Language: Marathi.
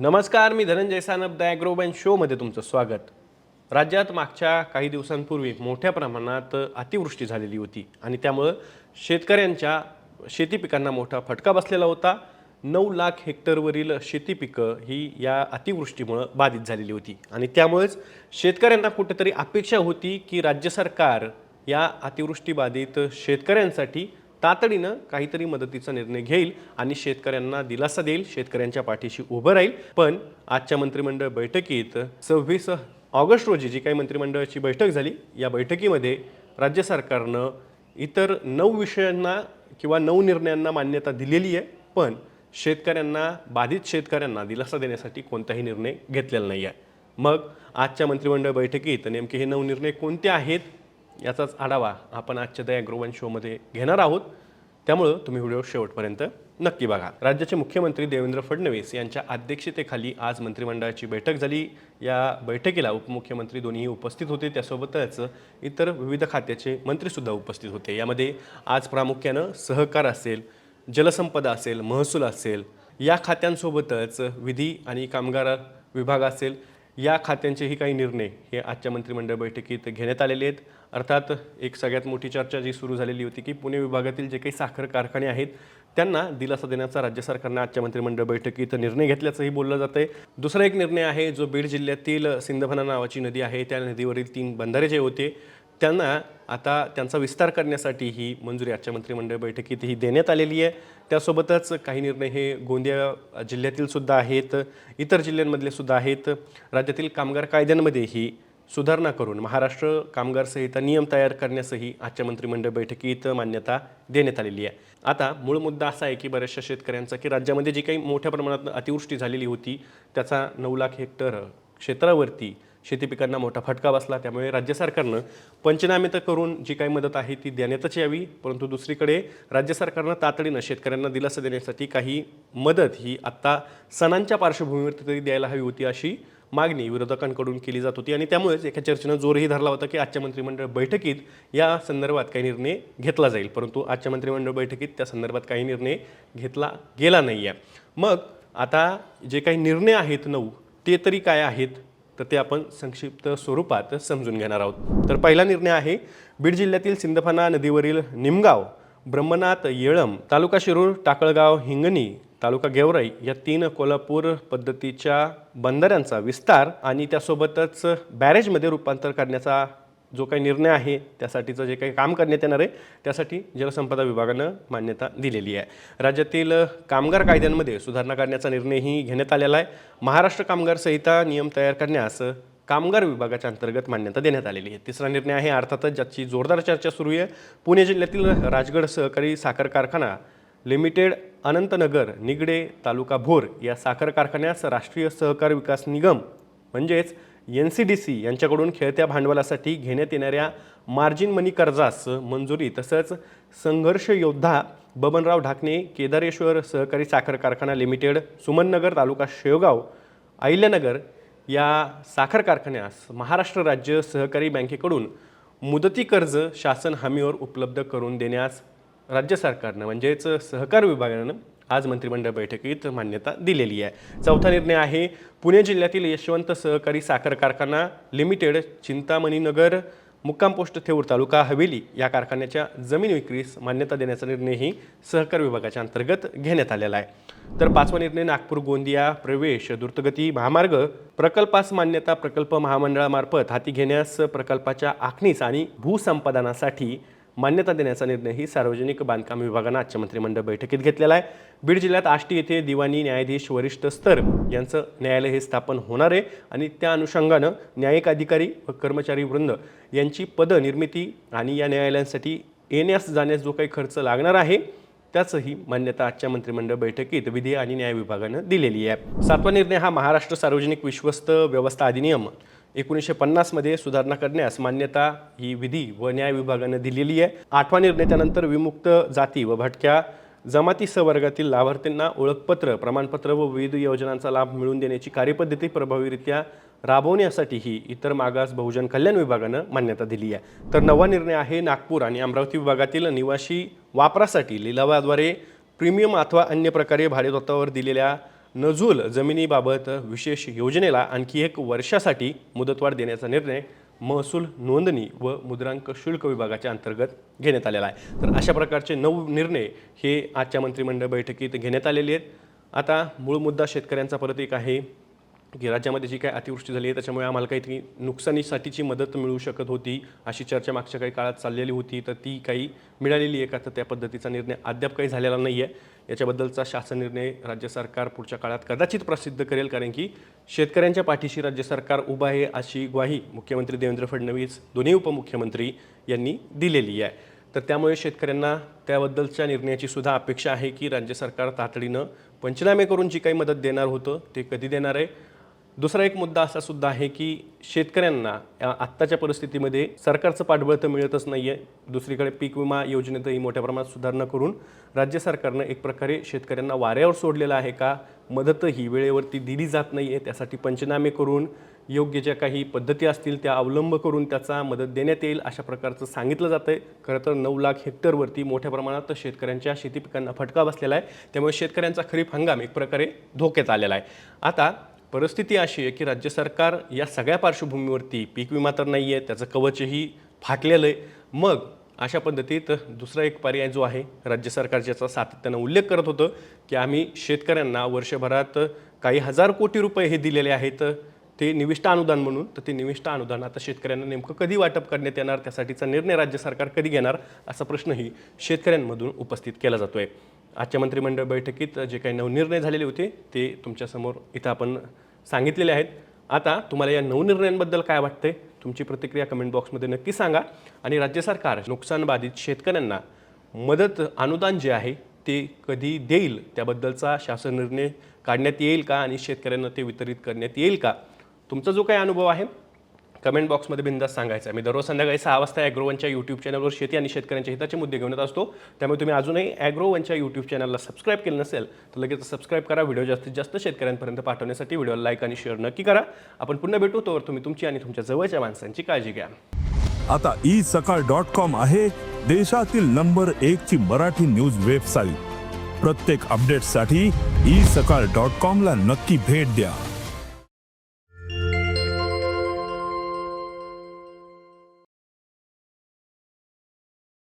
नमस्कार मी धनंजय सानप द ॲग्रोबॅन शोमध्ये तुमचं स्वागत. राज्यात मागच्या काही दिवसांपूर्वी मोठ्या प्रमाणात अतिवृष्टी झालेली होती आणि त्यामुळं शेतकऱ्यांच्या शेती पिकांना मोठा फटका बसलेला होता. नऊ लाख हेक्टरवरील शेती पिकं ही या अतिवृष्टीमुळं बाधित झालेली होती आणि त्यामुळेच शेतकऱ्यांना कुठेतरी अपेक्षा होती की राज्य सरकार या अतिवृष्टीबाधित शेतकऱ्यांसाठी तातडीनं काहीतरी मदतीचा निर्णय घेईल आणि शेतकऱ्यांना दिलासा देईल शेतकऱ्यांच्या पाठीशी उभं राहील. पण आजच्या मंत्रिमंडळ बैठकीत सव्वीस ऑगस्ट रोजी जी काही मंत्रिमंडळाची बैठक झाली या बैठकीमध्ये राज्य सरकारनं इतर नऊ विषयांना किंवा नऊ निर्णयांना मान्यता दिलेली आहे. पण शेतकऱ्यांना बाधित शेतकऱ्यांना दिलासा देण्यासाठी कोणताही निर्णय घेतलेला नाही आहे मग आजच्या मंत्रिमंडळ बैठकीत नेमके हे नऊ निर्णय कोणते आहेत? याचाच आढावा आपण आजच्या द ॲग्रोवन शोमध्ये घेणार आहोत. त्यामुळं तुम्ही व्हिडिओ शेवटपर्यंत नक्की बघा. राज्याचे मुख्यमंत्री देवेंद्र फडणवीस यांच्या अध्यक्षतेखाली आज मंत्रिमंडळाची बैठक झाली. या बैठकीला उपमुख्यमंत्री दोन्ही उपस्थित होते. त्यासोबतच इतर विविध खात्याचे मंत्रीसुद्धा उपस्थित होते. यामध्ये आज प्रामुख्यानं सहकार असेल जलसंपदा असेल महसूल असेल या खात्यांसोबतच विधी आणि कामगार विभाग असेल या खात्यांचेही काही निर्णय हे आजच्या मंत्रिमंडळ बैठकीत घेण्यात आलेले आहेत. अर्थात एक सगळ्यात मोठी चर्चा जी सुरू झालेली होती की पुणे विभागातील जे काही साखर कारखाने आहेत त्यांना दिलासा देण्याचा राज्य सरकारनं आजच्या मंत्रिमंडळ बैठकीत निर्णय घेतल्याचंही बोललं जातं आहे दुसरा एक निर्णय आहे जो बीड जिल्ह्यातील सिंधफणा नावाची नदी आहे. त्या नदीवरील तीन बंधारे जे होते त्यांना आता त्यांचा विस्तार करण्यासाठी ही मंजुरी आजच्या मंत्रिमंडळ बैठकीत ही देण्यात आलेली आहे. त्यासोबतच काही निर्णय हे गोंदिया जिल्ह्यातील सुद्धा आहेत इतर जिल्ह्यांमधले सुद्धा आहेत. राज्यातील कामगार कायद्यांमध्येही सुधारणा करून महाराष्ट्र कामगार संहिता नियम तयार करण्यासही आजच्या मंत्रिमंडळ बैठकीत मान्यता देण्यात आलेली आहे. आता मूळ मुद्दा असा आहे की बऱ्याचशा शेतकऱ्यांचा की राज्यामध्ये जी काही मोठ्या प्रमाणात अतिवृष्टी झालेली होती त्याचा नऊ लाख हेक्टर क्षेत्रावरती शेती पिकांना मोठा फटका बसला त्यामुळे राज्य सरकारनं पंचनामे तर करून जी काही मदत आहे ती देण्यातच यावी परंतु दुसरीकडे राज्य सरकारनं तातडीनं शेतकऱ्यांना दिलासा देण्यासाठी काही मदत ही आत्ता सणांच्या पार्श्वभूमीवरती तरी द्यायला हवी होती अशी मागणी विरोधकांकडून केली जात होती. आणि त्यामुळेच एका चर्चेनं जोरही धरला होता की आजच्या मंत्रिमंडळ बैठकीत या संदर्भात काही निर्णय घेतला जाईल परंतु आजच्या मंत्रिमंडळ बैठकीत त्या संदर्भात काही निर्णय घेतला गेला नाही आहे मग आता जे काही निर्णय आहेत नऊ ते तरी काय आहेत? तर ते आपण संक्षिप्त स्वरूपात समजून घेणार आहोत. तर पहिला निर्णय आहे बीड जिल्ह्यातील सिंदफणा नदीवरील निमगाव ब्रह्मनाथ येळम तालुका शिरूर टाकळगाव हिंगणी तालुका गेवराई या तीन कोल्हापूर पद्धतीच्या बंधाऱ्यांचा विस्तार आणि त्यासोबतच बॅरेजमध्ये रूपांतर करण्याचा जो काही निर्णय आहे त्यासाठीचं जे काही काम करण्यात येणार आहे त्यासाठी जलसंपदा विभागानं मान्यता दिलेली आहे. राज्यातील कामगार कायद्यांमध्ये सुधारणा करण्याचा निर्णयही घेण्यात आलेला आहे. महाराष्ट्र कामगार संहिता नियम तयार करण्यास कामगार विभागाच्या अंतर्गत मान्यता देण्यात आलेली आहे. तिसरा निर्णय आहे अर्थातच ज्याची जोरदार चर्चा सुरू आहे पुणे जिल्ह्यातील राजगड सहकारी साखर कारखाना लिमिटेड अनंतनगर निगडे तालुका भोर या साखर कारखान्यास राष्ट्रीय सहकार विकास निगम म्हणजेच एन सी डी सी यांच्याकडून खेळत्या भांडवलासाठी घेण्यात येणाऱ्या मार्जिन मनी कर्जास मंजुरी तसंच संघर्ष योद्धा बबनराव ढाकणे केदारेश्वर सहकारी साखर कारखाना लिमिटेड सुमननगर तालुका शेवगाव अहिल्यानगर या साखर कारखान्यास महाराष्ट्र राज्य सहकारी बँकेकडून मुदती कर्ज शासन हमीवर उपलब्ध करून देण्यास राज्य सरकारनं म्हणजेच सहकार विभागानं आज मंत्रिमंडळ बैठकीत मान्यता दिलेली आहे. चौथा निर्णय आहे पुणे जिल्ह्यातील यशवंत सहकारी साखर कारखाना लिमिटेड चिंतामणीनगर मुक्काम पोस्ट थेऊर तालुका हवेली या कारखान्याच्या जमीन विक्रीस मान्यता देण्याचा निर्णयही सहकार विभागाच्या अंतर्गत घेण्यात आलेला आहे. तर पाचवा निर्णय नागपूर गोंदिया प्रवेश द्रुतगती महामार्ग प्रकल्पास मान्यता प्रकल्प महामंडळामार्फत हाती घेण्यास प्रकल्पाच्या आखणीस आणि भूसंपादनासाठी मान्यता देण्याचा निर्णयही सार्वजनिक बांधकाम विभागानं आजच्या मंत्रिमंडळ बैठकीत घेतलेला आहे. बीड जिल्ह्यात आष्टी येथे दिवाणी न्यायाधीश वरिष्ठ स्तर यांचं न्यायालय हे स्थापन होणार आहे आणि त्या अनुषंगानं न्यायिक अधिकारी व कर्मचारी वृंद यांची पदं निर्मिती आणि या न्यायालयांसाठी येण्यास जाण्यास जो काही खर्च लागणार आहे त्याचंही मान्यता आजच्या मंत्रिमंडळ बैठकीत विधी आणि न्याय विभागानं दिलेली आहे. सातवा निर्णय हा महाराष्ट्र सार्वजनिक विश्वस्त व्यवस्था अधिनियम एकोणीसशे पन्नासमध्ये सुधारणा करण्यास मान्यता ही विधी व न्याय विभागानं दिलेली आहे. आठवा निर्णय त्यानंतर विमुक्त जाती व भटक्या जमाती सवर्गातील लाभार्थींना ओळखपत्र प्रमाणपत्र व विविध योजनांचा लाभ मिळवून देण्याची कार्यपद्धती प्रभावीरित्या राबवण्यासाठीही इतर मागास बहुजन कल्याण विभागानं मान्यता दिली आहे. तर नवा निर्णय आहे नागपूर आणि अमरावती विभागातील निवासी वापरासाठी लिलावाद्वारे प्रीमियम अथवा अन्य प्रकारे भाडेतत्वावर दिलेल्या नजूल जमिनीबाबत विशेष योजनेला आणखी एक वर्षासाठी मुदतवाढ देण्याचा निर्णय महसूल नोंदणी व मुद्रांक शुल्क विभागाच्या अंतर्गत घेण्यात आलेला आहे. तर अशा प्रकारचे नऊ निर्णय हे आजच्या मंत्रिमंडळ बैठकीत घेण्यात आलेले आहेत. आता मूळ मुद्दा शेतकऱ्यांचा परत एक आहे की राज्यामध्ये जी काय अतिवृष्टी झाली आहे त्याच्यामुळे आम्हाला काहीतरी नुकसानीसाठीची मदत मिळू शकत होती अशी चर्चा मागच्या काही काळात चाललेली होती. तर ती काही मिळालेली आहे का? तर त्या पद्धतीचा निर्णय अद्याप काही झालेला नाही आहे याच्याबद्दलचा शासन निर्णय राज्य सरकार पुढच्या काळात कदाचित प्रसिद्ध करेल कारण की शेतकऱ्यांच्या पाठीशी राज्य सरकार उभं आहे अशी ग्वाही मुख्यमंत्री देवेंद्र फडणवीस दोन्ही उपमुख्यमंत्री यांनी दिलेली आहे. तर त्यामुळे शेतकऱ्यांना त्याबद्दलच्या निर्णयाची सुद्धा अपेक्षा आहे की राज्य सरकार तातडीनं पंचनामे करून जी काही मदत देणार होतं ते कधी देणार आहे? दुसरा एक मुद्दा असा सुद्धा आहे की शेतकऱ्यांना आत्ताच्या परिस्थितीमध्ये सरकारचं पाठबळ तर मिळतच नाही आहे दुसरीकडे पीक विमा योजनेतही मोठ्या प्रमाणात सुधारणा करून राज्य सरकारनं एक प्रकारे शेतकऱ्यांना वाऱ्यावर सोडलेलं आहे का? मदतही वेळेवरती दिली जात नाही आहे त्यासाठी पंचनामे करून योग्य ज्या काही पद्धती असतील त्या अवलंब करून त्याचा मदत देण्यात येईल अशा प्रकारचं सांगितलं जातं आहे खरं तर नऊ लाख हेक्टरवरती मोठ्या प्रमाणात शेतकऱ्यांच्या शेती पिकांना फटका बसलेला आहे. त्यामुळे शेतकऱ्यांचा खरीप हंगाम एक प्रकारे धोक्यात आलेला आहे. आता परिस्थिती अशी आहे की राज्य सरकार या सगळ्या पार्श्वभूमीवरती पीक विमा तर नाही आहे त्याचं कवचही फाटलेलं आहे. मग अशा पद्धतीत दुसरा एक पर्याय जो आहे राज्य सरकार ज्याचा सातत्यानं उल्लेख करत होतं की आम्ही शेतकऱ्यांना वर्षभरात काही हजार कोटी रुपये हे दिलेले आहेत ते निविष्ट अनुदान म्हणून तर ते निविष्ट अनुदान आता शेतकऱ्यांना नेमकं कधी वाटप करण्यात येणार त्यासाठीचा निर्णय राज्य सरकार कधी घेणार असा प्रश्नही शेतकऱ्यांमधून उपस्थित केला जातो आहे आजच्या मंत्रिमंडळ बैठकीत जे काही नवनिर्णय झालेले होते ते तुमच्यासमोर इथं आपण सांगितलेले आहेत. आता तुम्हाला या नवनिर्णयांबद्दल काय वाटतंय तुमची प्रतिक्रिया कमेंट बॉक्समध्ये नक्की सांगा. आणि राज्य सरकार नुकसान बाधित शेतकऱ्यांना मदत अनुदान जे आहे ते कधी देईल? त्याबद्दलचा शासन निर्णय काढण्यात येईल का? आणि शेतकऱ्यांना ते वितरित करण्यात येईल का? तुमचा जो काही अनुभव आहे कमेंट बॉक्समध्ये बिंदास सांगायचं आहे. मी दररोज संध्याकाळी सहा वाजता ॲग्रोवनच्या यूट्यूब चॅनलवर शेती आणि शेतकऱ्यांच्या हिताचे मुद्दे घेऊन येत असतो. त्यामुळे तुम्ही अजूनही ॲग्रोवनच्या यूट्यूब चॅनलला सबस्क्राईब केलं नसेल तर लगेच सबस्क्राईब करा. व्हिडिओ जास्तीत जास्त शेतकऱ्यांपर्यंत पाठवण्यासाठी व्हिडिओला लाईक आणि शेअर नक्की करा. आपण पुन्हा भेटू तोवर तुम्ही तुमची आणि तुमच्या जवळच्या माणसांची काळजी घ्या. आता ई सकाळ डॉट कॉम आहे देशातील नंबर एक ची मराठी न्यूज वेबसाईट प्रत्येक अपडेटसाठी ई सकाळ डॉट कॉम ला नक्की भेट द्या.